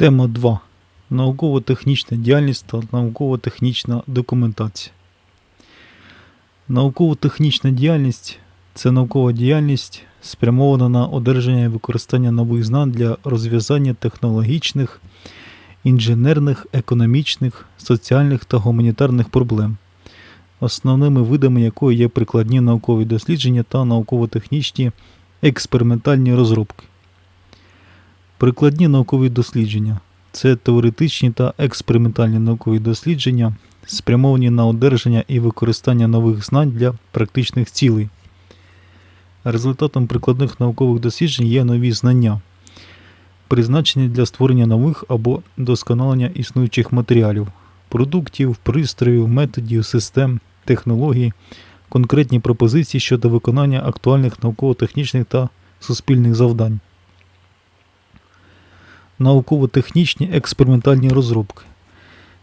Тема 2. Науково-технічна діяльність та науково-технічна документація. Науково-технічна діяльність це наукова діяльність, спрямована на одержання і використання нових знань для розв'язання технологічних, інженерних, економічних, соціальних та гуманітарних проблем, основними видами якої є прикладні наукові дослідження та науково-технічні експериментальні розробки. Прикладні наукові дослідження це теоретичні та експериментальні наукові дослідження, спрямовані на одержання і використання нових знань для практичних цілей. Результатом прикладних наукових досліджень є нові знання, призначені для створення нових або досконалення існуючих матеріалів, продуктів, пристроїв, методів, систем, технологій, конкретні пропозиції щодо виконання актуальних науково-технічних та суспільних завдань. Науково-технічні експериментальні розробки.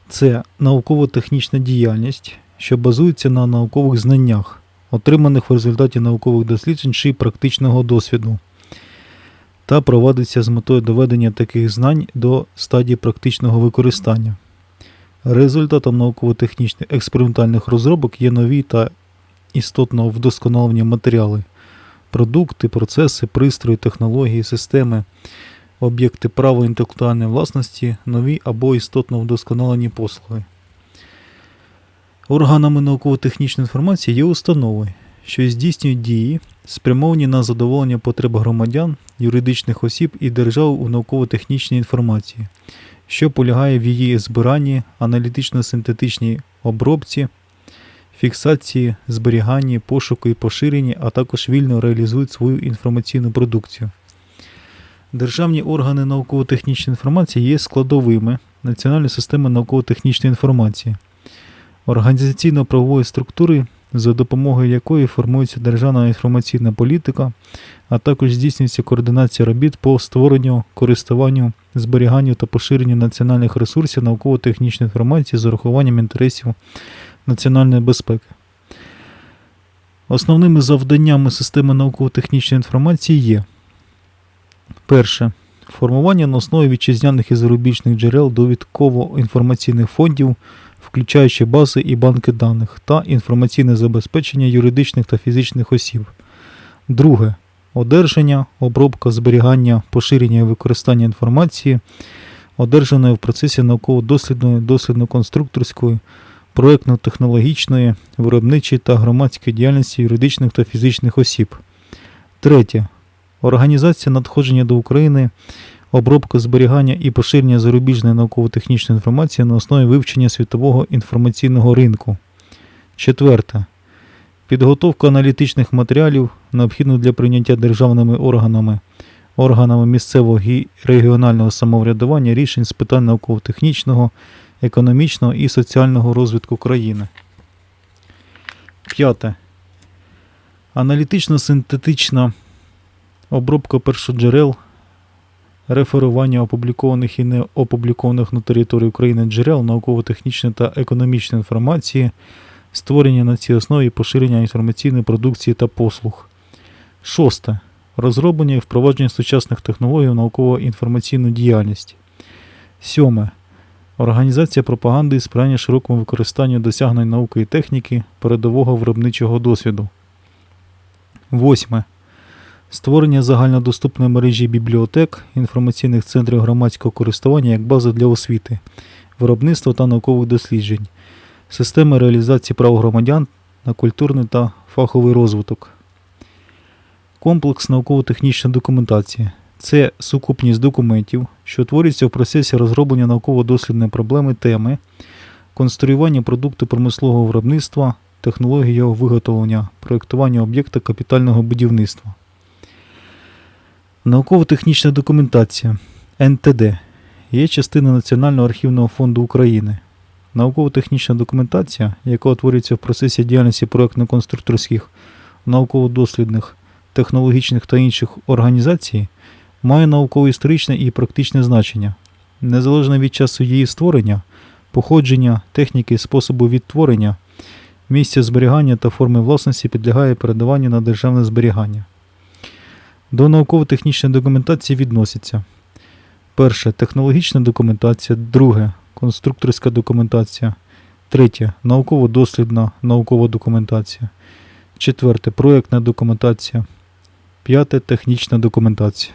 Це науково-технічна діяльність, що базується на наукових знаннях, отриманих в результаті наукових досліджень чи практичного досвіду, та проводиться з метою доведення таких знань до стадії практичного використання. Результатом науково-технічних експериментальних розробок є нові та істотно вдосконалені матеріали, продукти, процеси, пристрої, технології, системи об'єкти права інтелектуальної власності, нові або істотно вдосконалені послуги. Органами науково-технічної інформації є установи, що здійснюють дії, спрямовані на задоволення потреб громадян, юридичних осіб і держав у науково-технічній інформації, що полягає в її збиранні, аналітично-синтетичній обробці, фіксації, зберіганні, пошуку і поширенні, а також вільно реалізують свою інформаційну продукцію. Державні органи науково-технічної інформації є складовими Національної системи науково-технічної інформації, організаційно-правової структури, за допомогою якої формується державна інформаційна політика, а також здійснюється координація робіт по створенню, користуванню, зберіганню та поширенню національних ресурсів науково-технічної інформації з урахуванням інтересів національної безпеки. Основними завданнями системи науково-технічної інформації є Перше. Формування на основі вітчизняних і зарубіжних джерел довідково-інформаційних фондів, включаючи бази і банки даних, та інформаційне забезпечення юридичних та фізичних осіб. Друге. Одержання, обробка, зберігання, поширення і використання інформації, одержаної в процесі науково-дослідної, дослідно-конструкторської, проєктно-технологічної, виробничої та громадської діяльності юридичних та фізичних осіб. Третє. Організація надходження до України, обробка зберігання і поширення зарубіжної науково-технічної інформації на основі вивчення світового інформаційного ринку. Четверте. Підготовка аналітичних матеріалів, необхідних для прийняття державними органами, органами місцевого і регіонального самоврядування рішень з питань науково-технічного, економічного і соціального розвитку країни. П'яте. Аналітично-синтетична обробка першоджерел, реферування опублікованих і не опублікованих на території України джерел науково-технічної та економічної інформації, створення на цій основі поширення інформаційної продукції та послуг. Шосте. Розроблення і впровадження сучасних технологій в науково-інформаційну діяльність. Сьоме. Організація пропаганди і сприяння широкому використанню досягнень науки і техніки передового виробничого досвіду. Восьме. Створення загальнодоступної мережі бібліотек, інформаційних центрів громадського користування як бази для освіти, виробництва та наукових досліджень, системи реалізації прав громадян на культурний та фаховий розвиток. Комплекс науково-технічної документації це сукупність документів, що утворюються в процесі розроблення науково-дослідної проблеми теми, конструювання продукту промислового виробництва, технології його виготовлення, проєктування об'єкта капітального будівництва. Науково-технічна документація НТД є частиною Національного архівного фонду України. Науково-технічна документація, яка утворюється в процесі діяльності проєктно-конструкторських, науково-дослідних, технологічних та інших організацій, має науково-історичне і практичне значення. Незалежно від часу її створення, походження, техніки, способу відтворення, місця зберігання та форми власності підлягає передаванню на державне зберігання. До науково-технічної документації відносяться. Перше технологічна документація, друге конструкторська документація, третє науково-дослідна наукова документація, четверте проєктна документація, п'яте технічна документація.